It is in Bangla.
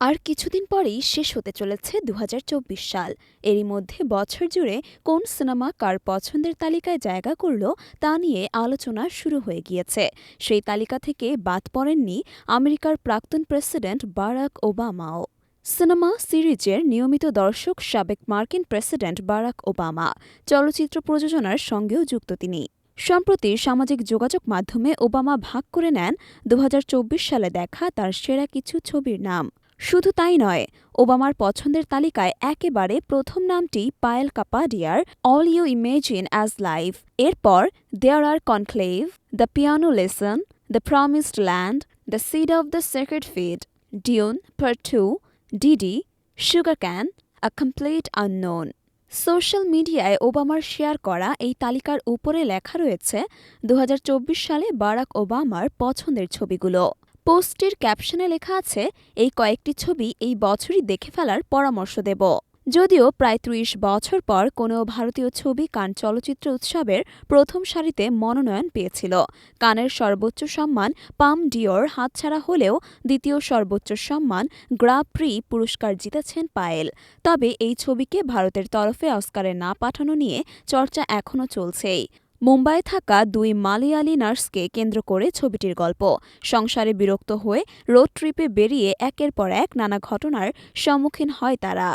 আর কিছুদিন পরেই শেষ হতে চলেছে দুহাজার চব্বিশ সাল। এরই মধ্যে বছর জুড়ে কোন সিনেমা কার পছন্দের তালিকায় জায়গা করল তা নিয়ে আলোচনা শুরু হয়ে গিয়েছে। সেই তালিকা থেকে বাদ পড়েননি আমেরিকার প্রাক্তন প্রেসিডেন্ট বারাক ওবামাও। সিনেমা সিরিজের নিয়মিত দর্শক সাবেক মার্কিন প্রেসিডেন্ট বারাক ওবামা। চলচ্চিত্র প্রযোজনার সঙ্গেও যুক্ত তিনি। সম্প্রতি সামাজিক যোগাযোগ মাধ্যমে ওবামা ভাগ করে নেন দুহাজার চব্বিশ সালে দেখা তার সেরা কিছু ছবির নাম। শুধু তাই নয়, ওবামার পছন্দের তালিকায় একেবারে প্রথম নামটি Payal কাপাডিয়ার all you imagine as life এরপর there are Conclave the piano lesson the promised land the seed of the sacred fig Dune part two Didi sugarcane a complete unknown social মিডিয়ায় ওবামার শেয়ার করা এই তালিকার উপরে লেখা রয়েছে দু হাজার চব্বিশ সালে বারাক ওবামার পছন্দের ছবিগুলো। পোস্টটির ক্যাপশনে লেখা আছে, এই কয়েকটি ছবি এই বছরই দেখে ফেলার পরামর্শ দেব। যদিও প্রায় ত্রিশ বছর পর কোনো ভারতীয় ছবি কান চলচ্চিত্র উৎসবের প্রথম সারিতে মনোনয়ন পেয়েছিল। কানের সর্বোচ্চ সম্মান পাম ডিওর হাতছাড়া হলেও দ্বিতীয় সর্বোচ্চ সম্মান গ্রা প্রি পুরস্কার জিতেছেন পায়েল। তবে এই ছবিকে ভারতের তরফে অস্কারে না পাঠানো নিয়ে চর্চা এখনও চলছেই। মুম্বাইয়ে থাকা দুই মালয়ালি নার্সকে কেন্দ্র করে ছবিটির গল্প। সংসারে বিরক্ত হয়ে রোড ট্রিপে বেরিয়ে একের পর এক নানা ঘটনার সম্মুখীন হয় তারা।